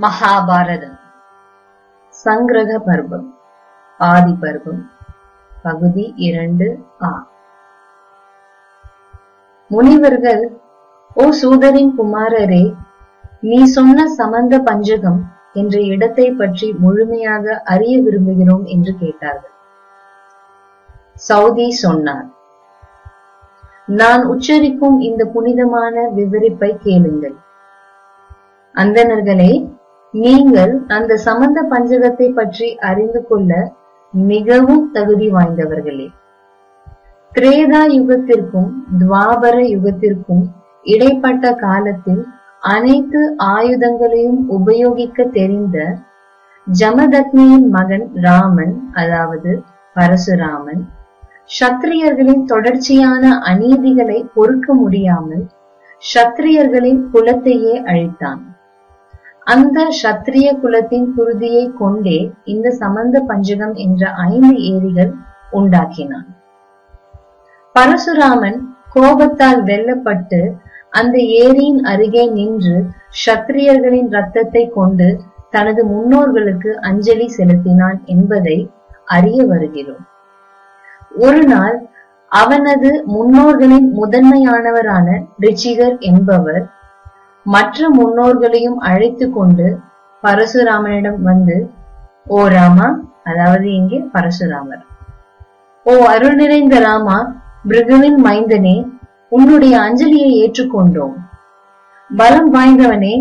மகாபாரதம். சங்கிரக பருவம். ஆதி பருவம். பகுதி இரண்டு ஆ. முனிவர்கள் ஓ சூதரின் குமாரரே நீ சொன்ன சமந்த பஞ்சகம் என்ற இடத்தை பற்றி முழுமையாக அறிய விரும்புகிறோம் என்று கேட்டார்கள். சௌதி சொன்னார் நான் உச்சரிக்கும் இந்த புனிதமான விவரிப்பை கேளுங்கள். அந்தணர்களே நீங்கள் அந்த சமந்த பஞ்சகத்தை பற்றி அறிந்து கொள்ள மிகவும் தகுதி வாய்ந்தவர்களே. திரேதா யுகத்திற்கும் துவாபர யுகத்திற்கும் இடைப்பட்ட காலத்தில் அனைத்து ஆயுதங்களையும் உபயோகிக்க தெரிந்த ஜமதக்னியின் மகன் ராமன் அதாவது பரசுராமன் சத்திரியர்களின் தொடர்ச்சியான அநீதிகளை பொறுக்க முடியாமல் சத்திரியர்களின் குலத்தையே அழித்தான். அந்த சத்திரிய குலத்தின் குருதியை கொண்டே இந்த சமந்த பஞ்சகம் என்ற ஐந்து ஏரிகள் உண்டாக்கினான். பரசுராமன் கோபத்தால் வெல்லப்பட்டு அந்த ஏரியின் அருகே நின்று சத்திரியர்களின் ரத்தத்தை கொண்டு தனது முன்னோர்களுக்கு அஞ்சலி செலுத்தினான் என்பதை அறிய வருகிறோம். ஒரு நாள் அவனது முன்னோர்களின் முதன்மையானவரான ரிச்சிகர் என்பவர் மற்ற முன்னோர்களையும் அழைத்து கொண்டு பரசுராமனிடம் வந்து ஓ ராமா அதாவது இங்கே பரசுராமர். ஓ அருள் நிறைந்த ராமா பிருகுவின் மைந்தனே உன்னுடைய அஞ்சலியை ஏற்றுக்கொண்டோம். பலம் வாய்ந்தவனே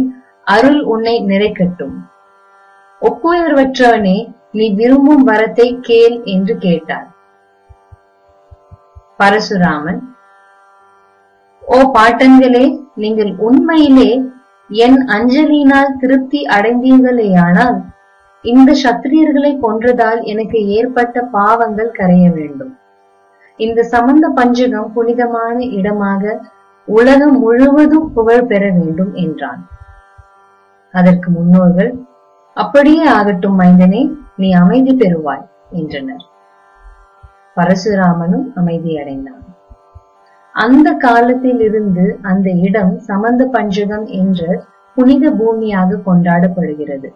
அருள் உன்னை நிறைக்கட்டும். ஒப்புயர்வற்றவனே நீ விரும்பும் வரத்தை கேள் என்று கேட்டார். பரசுராமன் ஓ பாட்டன்களே நீங்கள் உண்மையிலே என் அஞ்சலியினால் திருப்தி அடைந்தீர்களேயானால் இந்த சத்திரியர்களை கொன்றதால் எனக்கு ஏற்பட்ட பாவங்கள் கரைய வேண்டும். இந்த சம்பந்த பஞ்சகம் புனிதமான இடமாக உலகம் முழுவதும் புகழ் பெற வேண்டும் என்றான். அதற்கு முன்னோர்கள் அப்படியே ஆகட்டும் மைந்தனே நீ அமைதி பெறுவாய் என்றனர். பரசுராமனும் அமைதி அடைந்தான் அந்த காலத்தில் இருந்து அந்த இடம் சமந்த பஞ்சகம் என்ற புனித பூமியாக கொண்டாடப்படுகிறது.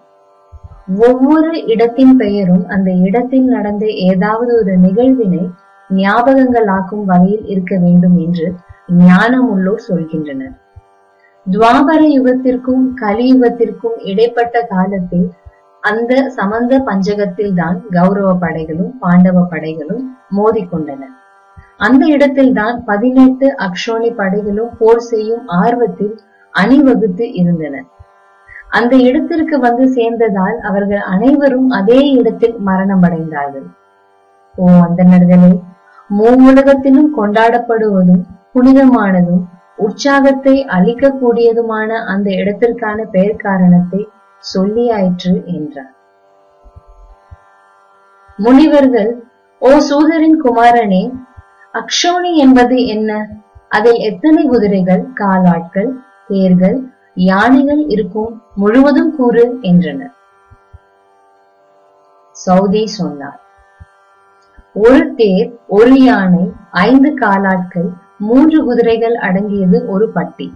ஒவ்வொரு இடத்தின் பெயரும் அந்த இடத்தில் நடந்த ஏதாவது ஒரு நிகழ்வினை ஞாபகங்களாக்கும் வகையில் இருக்க வேண்டும் என்று ஞானமுள்ளோர் சொல்கின்றனர். துவாபர யுகத்திற்கும் கலியுகத்திற்கும் இடைப்பட்ட காலத்தில் அந்த சமந்த பஞ்சகத்தில் தான் கௌரவ படைகளும் பாண்டவ படைகளும் மோதிக்கொண்டன அந்த இடத்தில் தான் பதினெட்டு அக்ஷோனி படைகளும் போர் செய்யும் ஆர்வத்தில் அணிவகுத்து இருந்தன. அந்த இடத்திற்கு வந்து சேர்ந்ததால் அவர்கள் அனைவரும் அதே இடத்தில் மரணம் அடைந்தார்கள் ஓ அந்தணர்களே மூவுலகத்திலும் கொண்டாடப்படுவதும் புனிதமானதும் உற்சாகத்தை அளிக்கக்கூடியதுமான அந்த இடத்திற்கான பெயர் காரணத்தை சொல்லியாயிற்று என்றார். முனிவர்கள் ஓ சூதரின் குமாரனே அக்ஷோனி என்பது என்ன? அதில் எத்தனை குதிரைகள் காலாட்கள் தேர்கள் யானைகள் இருக்கும்? முழுவதும் கூறு என்றனர். சௌதி சொன்னார். ஒரு தேர் ஒரு யானை ஐந்து காலாட்கள் மூன்று குதிரைகள் அடங்கியது ஒரு பட்டி.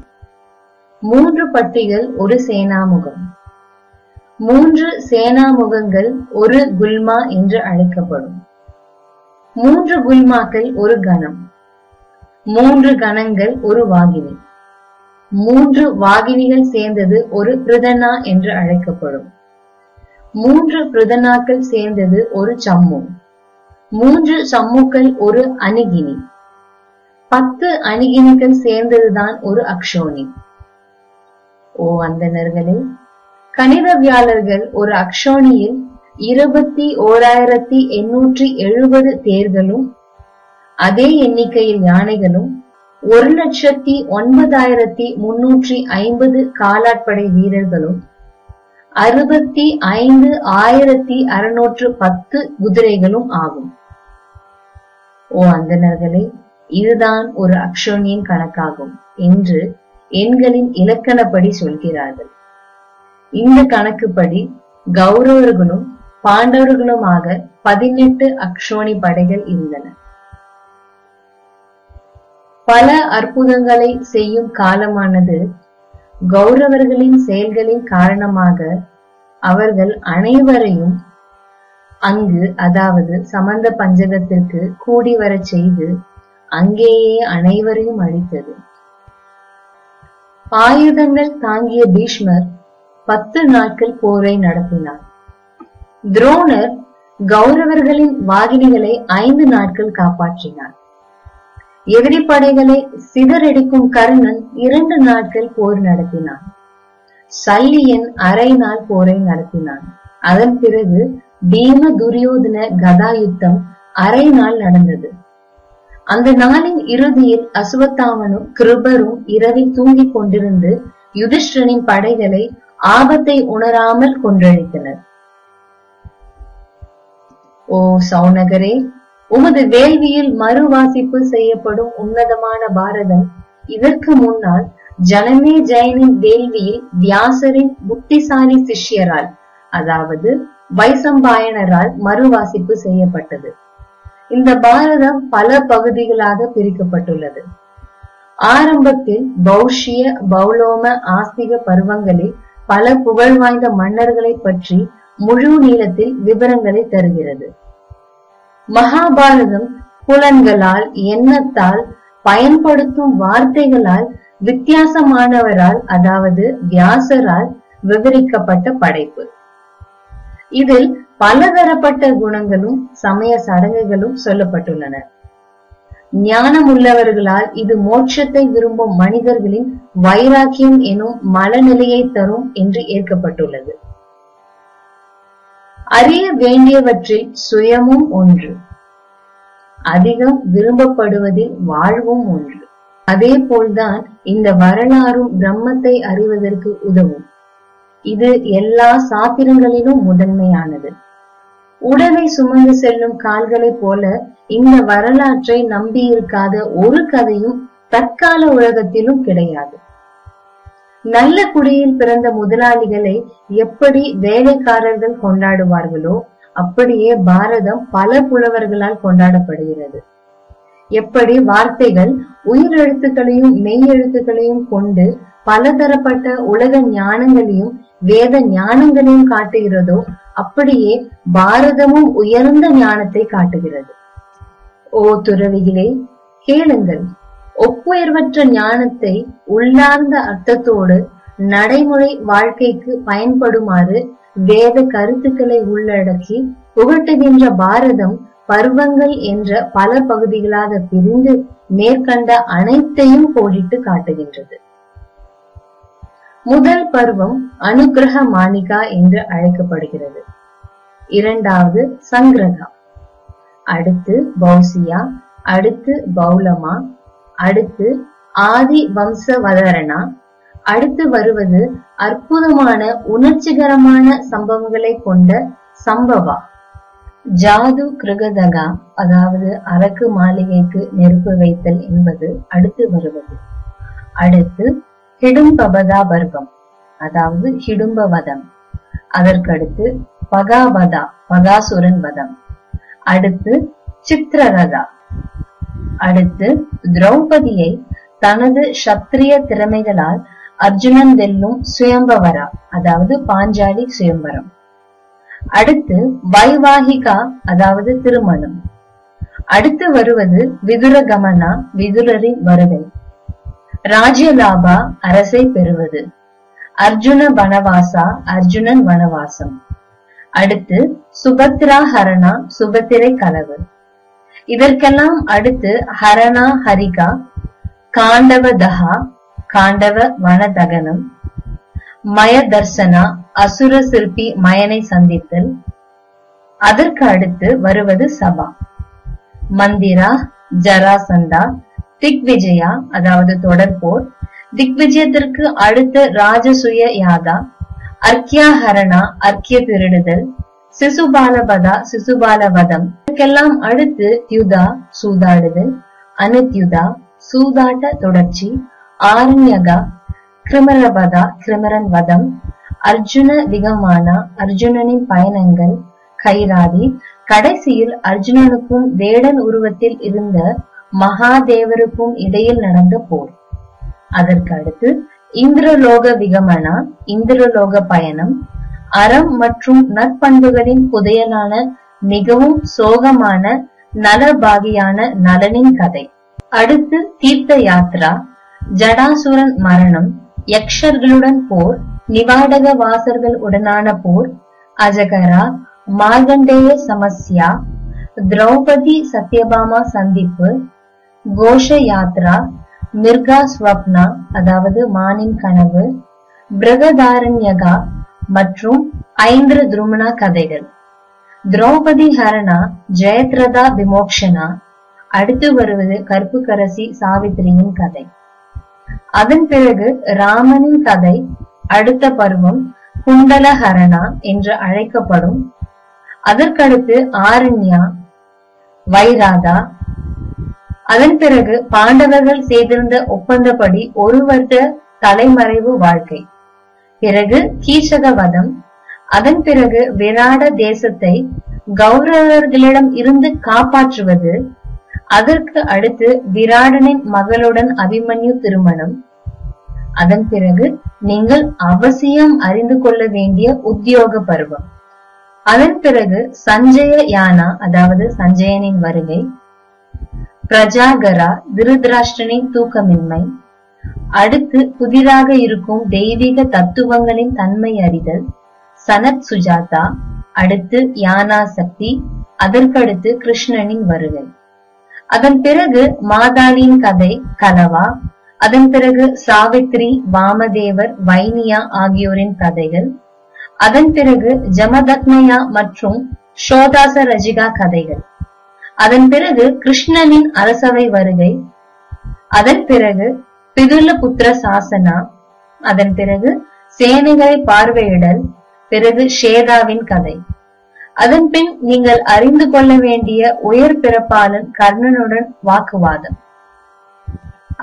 மூன்று பட்டிகள் ஒரு சேனாமுகம். மூன்று சேனாமுகங்கள் ஒரு குல்மா என்று அழைக்கப்படும். மூன்று குல்மாக்கள் ஒரு கணம். மூன்று கணங்கள் ஒரு வாகினி. மூன்று வாகினிகள் சேர்ந்தது ஒரு பிரதனா என்று அழைக்கப்படும். மூன்று பிரதனாக்கள் சேர்ந்தது ஒரு சம்மு. மூன்று சம்முக்கள் ஒரு அணுகினி. பத்து அணுகினிகள் சேர்ந்ததுதான் ஒரு அக்ஷோனி ஓ அந்தணர்களே. கணிதவியாளர்கள் ஒரு அக்ஷோனியில் இருபத்தி ஓராயிரத்தி எண்ணூற்றி எழுபது தேர்களும் அதே எண்ணிக்கையில் யானைகளும் ஒரு லட்சத்தி ஒன்பதாயிரத்தி முன்னூற்றி ஐம்பது காலாட்படை வீரர்களும் அறுபத்தி ஐந்து ஆயிரத்தி அறுநூற்று பத்து குதிரைகளும் ஆகும். ஓ அந்தனர்களே இதுதான் ஒரு அக்ஷோனியின் கணக்காகும் என்று எண்களின் இலக்கணப்படி சொல்கிறார்கள். இந்த கணக்குப்படி கௌரவர்களும் பாண்டவர்களுமாக பதினெட்டு அக்ஷோனி படைகள் இருந்தன. பல அற்புதங்களை செய்யும் காலமானது கௌரவர்களின் செயல்களின் காரணமாக அவர்கள் அனைவரையும் அங்கு அதாவது சமந்த பஞ்சகத்திற்கு கூடி வரச் செய்து அங்கேயே அனைவரையும் அழித்தது. ஆயுதங்கள் தாங்கிய பீஷ்மர் பத்து நாட்கள் போரை நடத்தினார். துரோணர் கௌரவர்களின் வாகினிகளை ஐந்து நாட்கள் காப்பாற்றினார். எதிரி படைகளை சிதறடிக்கும் கர்ணன் இரண்டு நாட்கள் போர் நடத்தினான். சல்லியன் அரை நாள் போரை நடத்தினான். அதன் பிறகு பீம துரியோதன கதா யுத்தம் அரை நாள் நடந்தது. அந்த நாளின் இறுதியில் அசுவத்தாமனும் கிருபரும் இரவில் தூங்கிக் கொண்டிருந்து யுதிஷ்டனின் படைகளை ஆபத்தை உணராமல் கொன்றழித்தனர். ஓ சௌநகரே உமது வேள்வியில் மறுவாசிப்பு செய்யப்படும் உன்னதமான பாரதம். இதற்கு முன்னால் ஜனமே ஜெயனின் வேள்வியில் வியாசரின் புத்திசாலி சிஷ்யரால் அதாவது வைசம்பாயனரால் மறுவாசிப்பு செய்யப்பட்டது. இந்த பாரதம் பல பகுதிகளாக பிரிக்கப்பட்டுள்ளது. ஆரம்பத்தில் பௌஷ்ய பௌலோம ஆஸ்திக பருவங்களில் பல புகழ் வாய்ந்த மன்னர்களை பற்றி முழு நீளத்தில் விவரங்களை தருகிறது. மகாபாரதம் புலன்களால் எண்ணத்தால் பயன்படுத்தும் வார்த்தைகளால் வித்தியாசமானவரால் அதாவது வியாசரால் விவரிக்கப்பட்ட படைப்பு. இதில் பலதரப்பட்ட குணங்களும் சமய சடங்குகளும் சொல்லப்பட்டுள்ளன. ஞானம் உள்ளவர்களால் இது மோட்சத்தை விரும்பும் மனிதர்களின் வைராக்கியம் எனும் மனநிலையை தரும் என்று ஏற்கப்பட்டுள்ளது. அறிய வேண்டியவற்றில் சுயமும் ஒன்று. அதிகம் விரும்பப்படுவதில் வாழ்வும் ஒன்று. அதே போல்தான் இந்த வரலாறும் பிரம்மத்தை அறிவதற்கு உதவும். இது எல்லா சாத்திரங்களிலும் முதன்மையானது. உடலை சுமந்து செல்லும் கால்களைப் போல இந்த வரலாற்றை நம்பியிருக்காத ஒரு கதையும் தற்கால உலகத்திலும் கிடையாது. நல்ல குடியில் பிறந்த முதலாளிகளை எப்படி வேலைக்காரர்கள் கொண்டாடுவார்களோ அப்படியே பாரதம் பல புலவர்களால் கொண்டாடப்படுகிறது. எப்படி வார்த்தைகள் உயிரெழுத்துக்களையும் மெய் எழுத்துக்களையும் கொண்டு பலதரப்பட்ட உலக ஞானங்களையும் வேத ஞானங்களையும் காட்டுகிறதோ அப்படியே பாரதமும் உயர்ந்த ஞானத்தை காட்டுகிறது. ஓ துறவிகளே கேளுங்கள். ஒப்புயர்வற்ற ஞானத்தை உள்ளார்ந்த அர்த்தத்தோடு நடைமுறை வாழ்க்கைக்கு பயன்படுமாறு வேத கருத்துக்களை உள்ளடக்கி புகட்டுகின்ற பாரதம் பருவங்கள் என்ற பல பகுதிகளாக பிரிந்து மேற்கண்ட அனைத்தையும் கோடிட்டு காட்டுகின்றது. முதல் பருவம் அனுகிரக மாணிகா என்று அழைக்கப்படுகிறது. இரண்டாவது சங்கிரகா. அடுத்து பௌசியா அடுத்து பௌலமா அடுத்து ஆதி வம்சவதரணா அடுத்து வருவது அற்புதமான உணர்ச்சிகரமான சம்பவங்களை கொண்ட சம்பவா. ஜாது கிருகதகா அதாவது அரக்கு மாளிகைக்கு நெருப்பு வைத்தல் என்பது அடுத்து வருவது. அடுத்து ஹிடும்பபதா பர்கம் அதாவது ஹிடும்ப வதம் அதற்கடுத்து பகாபதா பகாசுரன் வதம். அடுத்து சித்திரரதா அடுத்து திரௌபதியை தனது சத்திரிய திறமைகளால் அர்ஜுனன் வெல்லும் சுயம்பவரா அதாவது பாஞ்சாலி சுயம்பரம். அடுத்து வைவாகிகா அதாவது திருமணம். அடுத்து வருவது விதுர கமனா விதுரரின் வருகை. ராஜ்யலாபா அரசை பெறுவது. அர்ஜுன வனவாசா அர்ஜுனன் வனவாசம். அடுத்து சுபத்ரா ஹரணா சுபத்திரை கலவு. இதற்கெல்லாம் அடுத்து ஹரணா ஹரிகா காண்டவ தஹா காண்டவ வனதகனம் மய தர்சனா அசுர சிற்பி மயனை சந்தித்தல் அதற்கு அடுத்து வருவது சபா. மந்திரா ஜராசந்தா திக்விஜயா அதாவது தொடர்போர் திக்விஜயத்திற்கு அடுத்த ராஜசுய யாதா அர்க்கியாஹரணா அர்க்கிய திருடுதல் சிசுபாலபதா சிசுபாலவதம். இதற்கெல்லாம் அடுத்து தியுதா சூதாடுதல் அனுத்யுதா சூதாட்ட தொடர்ச்சி. ஆரண்யகா கிருமரபதா கிருமரன் வதம். அர்ஜுன விகமானா அர்ஜுனனின் பயணங்கள். கைராதி. கடைசியில் அர்ஜுனனுக்கும் வேடன் உருவத்தில் இருந்த மகாதேவருக்கும் இடையில் நடந்த போர். அதற்கு அடுத்து இந்திரலோக விகமனா இந்திரலோக பயணம். அறம் மற்றும் நற்பண்புகளின் புதையலான மிகவும் சோகமான நலபாகியான நலனின் கதை. அடுத்து தீர்த்த யாத்ரா ஜடாசுரன் மரணம் யக்ஷர்களுடன் போர் நிவாடக வாசர்கள் உடனான போர் அஜகரா மார்கண்டேய சமஸ்யா திரௌபதி சத்யபாமா சந்திப்பு கோஷ யாத்ரா மிர்கா ஸ்வப்னா அதாவது மானின் கனவு பிரகதாரண்யகா மற்றும் ஐந்திர துருமணா கதைகள். திரௌபதி ஹரணா ஜெயத்ரதா விமோக்ஷனா? அடுத்து வருவது கற்புக்கரசி சாவித்திரியின் கதை. அதன் பிறகு ராமனின் கதை அடுத்த பருவம் குண்டலஹரணா என்று அழைக்கப்படும். அதற்கடுத்து ஆரண்யா வைராதா. அதன் பிறகு பாண்டவர்கள் செய்திருந்த ஒப்பந்தப்படி ஒரு வருட தலைமறைவு வாழ்க்கை. பிறகு கீசக வதம் அதன் பிறகு விராட தேசத்தை கௌரவர்களிடம் இருந்து காப்பாற்றுவது. அதற்கு அடுத்து விராடனின் மகளுடன் அபிமன்யு திருமணம். அதன் பிறகு நீங்கள் அவசியம் அறிந்து கொள்ள வேண்டிய உத்தியோக பருவம். அதன் பிறகு சஞ்சய யானா அதாவது சஞ்சயனின் வருகை. பிரஜாகரா திருதராஷ்டிரனின் தூக்கமின்மை. அடுத்து புதிராக இருக்கும் தெய்வீக தத்துவங்களின் தன்மை அறிதல் சனத் சுஜாதா அடுத்து யானா சக்தி அதற்கடுத்து கிருஷ்ணனின் வருகை. அதன் பிறகு மாதாளியின் கதை கலவா அதன் பிறகு சாவித்ரி வாமதேவர் வைனியா ஆகியோரின் கதைகள். அதன் பிறகு ஜமதக்னயா மற்றும் ஷோதாச ரஜிகா கதைகள். அதன் பிறகு கிருஷ்ணனின் அரசவை வருகை. அதன் பிறகு பிதுல புத்திர சாசனா. அதன் பிறகு சேனைகளை பார்வையிடல் பிறகு ஷேதாவின் கதை. அதன் பின் நீங்கள் அறிந்து கொள்ள வேண்டிய உயர் பிறப்பாளன் கர்ணனுடன் வாக்குவாதம்.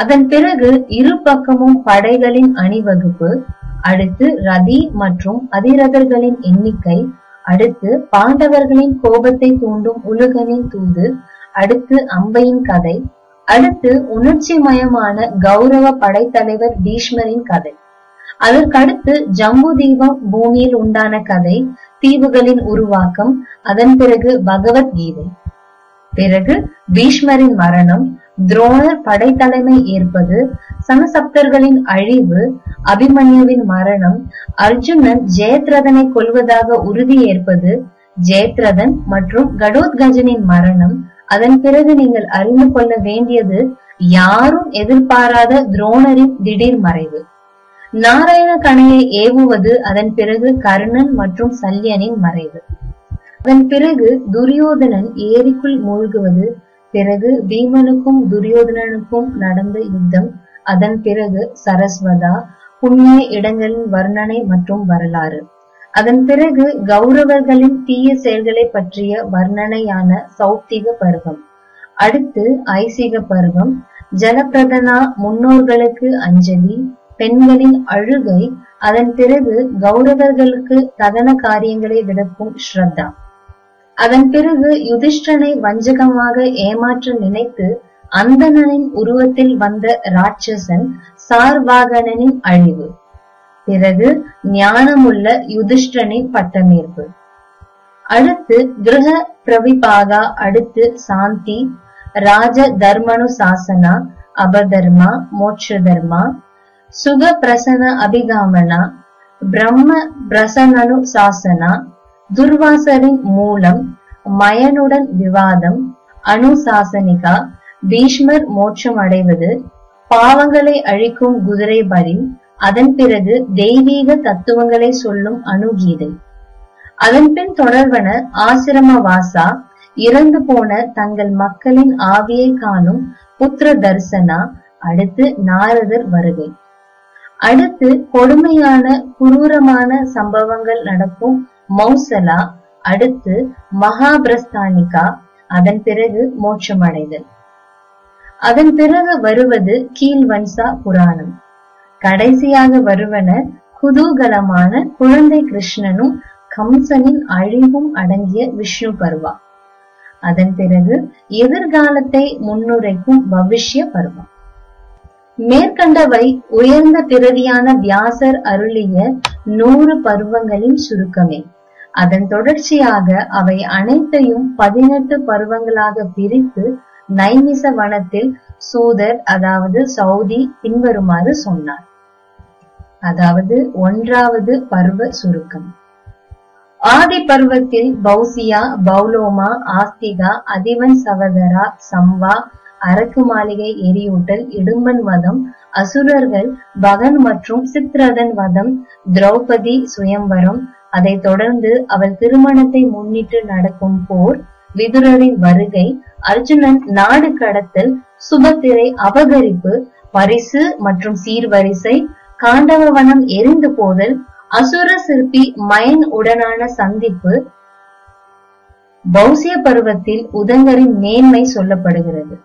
அதன் பிறகு இரு பக்கமும் படைகளின் அணிவகுப்பு அடுத்து ரதி மற்றும் அதிரதர்களின் எண்ணிக்கை அடுத்து பாண்டவர்களின் கோபத்தை தூண்டும் உலகனின் தூது அடுத்து அம்பையின் கதை அடுத்து உணர்ச்சி மயமான கௌரவ படைத்தலைவர் பீஷ்மரின் கதை. அதற்கடுத்து ஜம்பு தீபம் பூமியில் உண்டான கதை தீவுகளின் உருவாக்கம் அதன் பிறகு பகவத்கீதை. பிறகு பீஷ்மரின் மரணம் துரோணர் படைத்தலைமை ஏற்பது சனசப்தர்களின் அழிவு அபிமன்யுவின் மரணம் அர்ஜுனன் ஜெயத்ரதனை கொல்வதாக உறுதி ஏற்பது ஜெயத்ரதன் மற்றும் கடோத்கஜனின் மரணம் அதன் பிறகு நீங்கள் அறிந்து கொள்ள வேண்டியது யாரும் எதிர்பாராத துரோணரின் திடீர் மறைவு. நாராயண கணையை ஏவுவது அதன் பிறகு கர்ணன் மற்றும் சல்யனின் மறைவு. அதன் பிறகு துரியோதனன் ஏரிக்குள் மூழ்குவது பிறகு பீமனுக்கும் துரியோதனனுக்கும் நடந்த யுத்தம் அதன் பிறகு சரஸ்வதா புண்ணிய இடங்களின் வர்ணனை மற்றும் வரலாறு. அதன் பிறகு கௌரவர்களின் தீய செயல்களை பற்றிய வர்ணனையான சௌத்திக பருவம். அடுத்து ஐசிக பருவம். ஜலப்பிரதனா முன்னோர்களுக்கு அஞ்சலி பெண்களின் அழுகை அதன் பிறகு கௌரவர்களுக்கு தகன காரியங்களை விளக்கும் ஸ்ரத்தா. அதன் பிறகு யுதிஷ்டனை வஞ்சகமாக ஏமாற்ற நினைத்து அந்தணனின் உருவத்தில் வந்த ராட்சசன் சார்வாகனனின் அழிவு. பிறகு ஞானமுள்ள யுதிஷ்டனின் பட்டமேற்பு. அடுத்து கிரக பிரவிபாகா அடுத்து சாந்தி ராஜ தர்மனு சாசனா அபதர்மா மோட்ச தர்மா சுக பிரசன அபிகாமனா பிரம்ம பிரசனனு சாசனா துர்வாசரின் மூலம் மயனுடன் விவாதம் அனுசாசனிகா பீஷ்மர் மோட்சம் அடைவது பாவங்களை அழிக்கும் குதிரை பலி அதன் பிறகு தெய்வீக தத்துவங்களை சொல்லும் அணுகீதை. அதன் பின் தொடர்வன ஆசிரம வாசா இறந்து போன தங்கள் மக்களின் ஆவியை காணும் புத்திர தர்சனா அடுத்து நாரதர் வருகை. அடுத்து கொடுமையான குரூரமான சம்பவங்கள் நடக்கும் மௌசலா அடுத்து மகாபிரஸ்தானிகா அதன் பிறகு மோட்சமடைதல். அதன் பிறகு வருவது கீழ்வன்சா புராணம். கடைசியாக வருவன குதூகலமான குழந்தை கிருஷ்ணனும் கம்சனின் அழிவும் அடங்கிய விஷ்ணு பருவா. அதன் பிறகு எதிர்காலத்தை முன்னுரைக்கும் பவிஷ்ய பருவம் மேற்கண்டவை உயர்ந்த பிறவியான வியாசர் அருளிய நூறு பருவங்களின் சுருக்கமே. அதன் தொடர்ச்சியாக அவை அனைத்தையும் பதினெட்டு பருவங்களாக பிரித்து நைமிச வனத்தில் சூதர் அதாவது சவுதி பின்வருமாறு சொன்னார். அதாவது ஒன்றாவது பருவ சுருக்கம். ஆதி பருவத்தில் பௌசியா பௌலோமா ஆஸ்திகா அதிவன் சவதரா சம்வா அரக்கு மாளிகை எரியூட்டல் இடும்பன் வதம் அசுரர்கள் பகன் மற்றும் சித்ரதன் வதம் திரௌபதி சுயம்வரம் அதைத் தொடர்ந்து அவள் திருமணத்தை முன்னிட்டு நடக்கும் போர் விதுரரின் வருகை அர்ஜுனன் நாடு கடத்தல் சுபத்திரை அபகரிப்பு பரிசு மற்றும் சீர்வரிசை காண்டவவனம் எரிந்து போதல் அசுர சிற்பி மயன் உடனான சந்திப்பு பௌசிய பருவத்தில் உதங்கரின் மேன்மை சொல்லப்படுகிறது.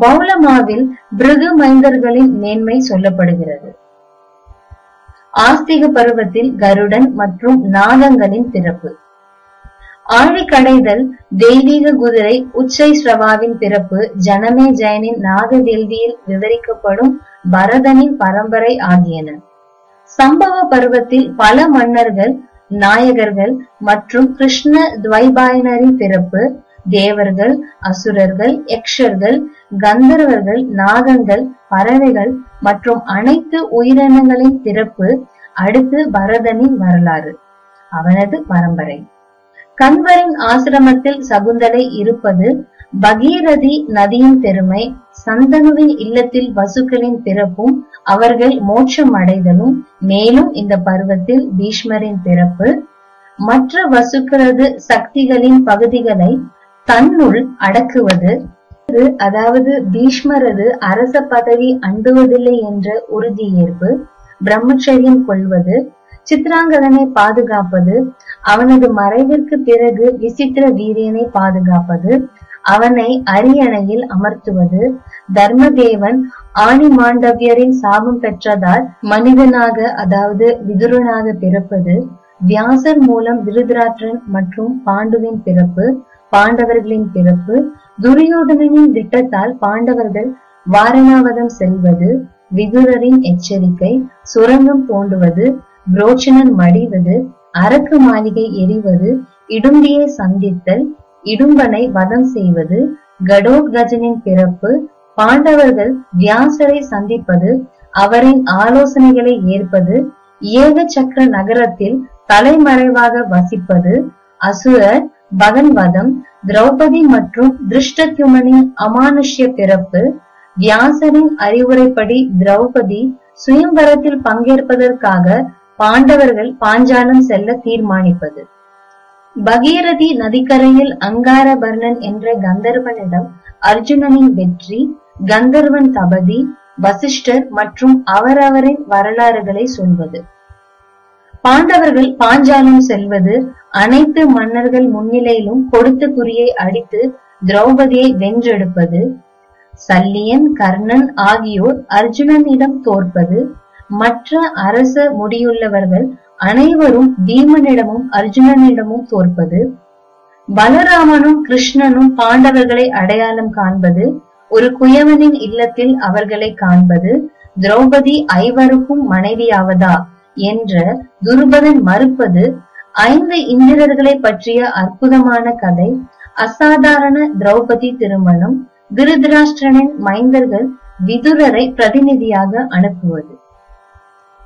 பௌலமாவில் பிருகு மைந்தர்களின் மேன்மை சொல்லப்படுகிறது. ஆஸ்திக பருவத்தில் கருடன் மற்றும் நாகங்களின் பிறப்பு. ஆழிக்கடைதல் தெய்வீக குதிரை உச்சை ஸ்ரவாவின் பிறப்பு ஜனமே ஜெயனின் நாகவேள்வியில் விவரிக்கப்படும் பரதனின் பரம்பரை ஆகியன. சம்பவ பருவத்தில் பல மன்னர்கள் நாயகர்கள் மற்றும் கிருஷ்ண துவைபாயனரின் பிறப்பு தேவர்கள் அசுரர்கள் யக்ஷர்கள் கந்தர்வர்கள் நாகங்கள் பறவைகள் மற்றும் அனைத்து உயிரினங்களின் பிறப்பு அடுத்து பரதனின் வரலாறு. அவனது பரம்பரை. கண்வரின் ஆசிரமத்தில் சகுந்தலை இருப்பது பகீரதி நதியின் பெருமை சந்தனுவின் இல்லத்தில் வசுக்களின் பிறப்பும் அவர்கள் மோட்சம் அடைதலும் மேலும் இந்த பருவத்தில் பீஷ்மரின் பிறப்பு. மற்ற வசுக்களது சக்திகளின் பகுதிகளை தன்னுள் அடக்குவது. அதாவது பீஷ்மரது அரச பதவி அண்டுவதில்லை என்ற உறுதியேற்பு. பிரம்மச்சரியம் கொள்வது. சித்ராங்கதனை பாதுகாப்பது. அவனது மறைவிற்கு பிறகு விசித்திர வீரியனை பாதுகாப்பது அவனை அரியணையில் அமர்த்துவது தர்மதேவன் ஆணி மாண்டவியரின் சாபம் பெற்றதால் மனிதனாக அதாவது விதுரனாக பிறப்பது வியாசர் மூலம் திருதராட்டன் மற்றும் பாண்டுவின் பிறப்பு பாண்டவர்களின் பிறப்பு துரியோதனனின் திட்டத்தால் பாண்டவர்கள் வாரணாவதம் செல்வது விதுரரின் எச்சரிக்கை சுரங்கம் தோண்டுவது புரோச்சனன் மடிவது அரக்கு மாளிகை எரிவது இடும்பியை சந்தித்தல் இடும்பனை வதம் செய்வது கடோத்கஜனின் பிறப்பு பாண்டவர்கள் வியாசரை சந்திப்பது அவரின் ஆலோசனைகளை ஏற்பது ஏக சக்கர நகரத்தில் தலைமறைவாக வசிப்பது அசுரர் பகன் வதம் திரௌபதி மற்றும் திருஷ்டத்யுமனின் அமானுஷ்ய பிறப்பு வியாசரின் அறிவுரைப்படி திரௌபதி சுயம்பரத்தில் பங்கேற்பதற்காக பாண்டவர்கள் பாஞ்சாலம் செல்ல தீர்மானிப்பது. பகீரதி நதிக்கரையில் அங்காரபர்ணன் என்ற கந்தர்வனிடம் அர்ஜுனனின் வெற்றி கந்தர்வன் தபதி வசிஷ்டர் மற்றும் அவரவரின் வரலாறுகளை சொல்வது. பாண்டவர்கள் பாஞ்சாலம் செல்வது அனைத்து மன்னர்கள் முன்னிலையிலும் கொடுத்த குறியை அடித்து திரௌபதியை வென்றெடுப்பது. சல்லியன் கர்ணன் ஆகியோர் அர்ஜுனனிடம் தோற்பது. மற்ற அரச முடியுள்ளவர்கள் அனைவரும் பீமனிடமும் அர்ஜுனனிடமும் தோற்பது பலராமனும் கிருஷ்ணனும் பாண்டவர்களை அடையாளம் காண்பது ஒரு குயவனின் இல்லத்தில் அவர்களை காண்பது திரௌபதி ஐவருக்கும் மனைவியாவதா என்ற துருபதன் மறுப்பது ஐந்து இந்திரர்களை பற்றிய அற்புதமான கதை அசாதாரண திரௌபதி திருமணம் திருதராஷ்டிரனின் மைந்தர்கள் விதுரரை பிரதிநிதியாக அனுப்புவது.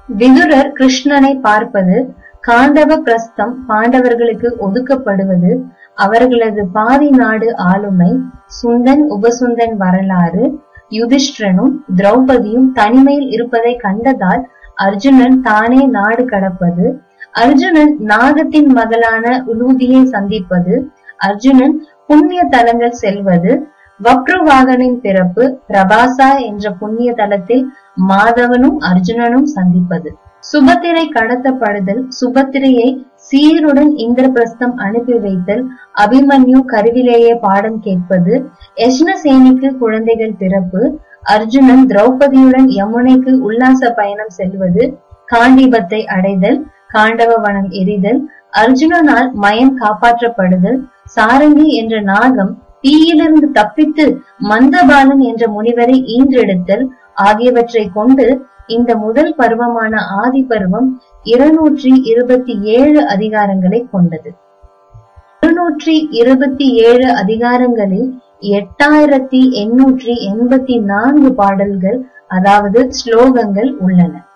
விதுரர் கிருஷ்ணனை பார்ப்பது காண்டவ பிரஸ்தம் பாண்டவர்களுக்கு ஒதுக்கப்படுவது அவர்களது பாதி நாடு ஆளுமை சுந்தன் உபசுந்தன் வரலாறு யுதிஷ்டிரனும் திரௌபதியும் தனிமையில் இருப்பதை கண்டதால் அர்ஜுனன் தானே நாடு கடப்பது அர்ஜுனன் நாகத்தின் மகளான உலூதியை சந்திப்பது அர்ஜுனன் புண்ணிய தலங்கள் செல்வது வக்ருவாகனின் பிறப்பு பிரபாசா என்ற புண்ணிய தலத்தில் மாதவனும் அர்ஜுனனும் சந்திப்பது. சுபத்திரை கடத்தப்படுதல் சுபத்திரையை சீருடன் இந்திரபிரஸ்தம் அனுப்பி வைத்தல் அபிமன்யு கருவிலேயே பாடம் கேட்பது யஷ்ணசேனிக்கு குழந்தைகள் பிறப்பு அர்ஜுனன் திரௌபதியுடன் யமுனைக்கு உல்லாச பயணம் செல்வது காண்டீபத்தை அடைதல் காண்டவ வனம் எரிதல் அர்ஜுனனால் மயன் காப்பாற்றப்படுதல் சாரங்கி என்ற நாகம் தீயிலிருந்து தப்பித்து மந்தபாலன் என்ற முனிவரை ஈன்றெடுத்தல் ஆகியவற்றை கொண்டு இந்த முதல் பருவமான ஆதி பருவம் இருநூற்றி இருபத்தி ஏழு அதிகாரங்களை கொண்டது. இருநூற்றி இருபத்தி ஏழு அதிகாரங்களில் எட்டாயிரத்தி எண்ணூற்றி எண்பத்தி நான்கு பாடல்கள் அதாவது ஸ்லோகங்கள் உள்ளன.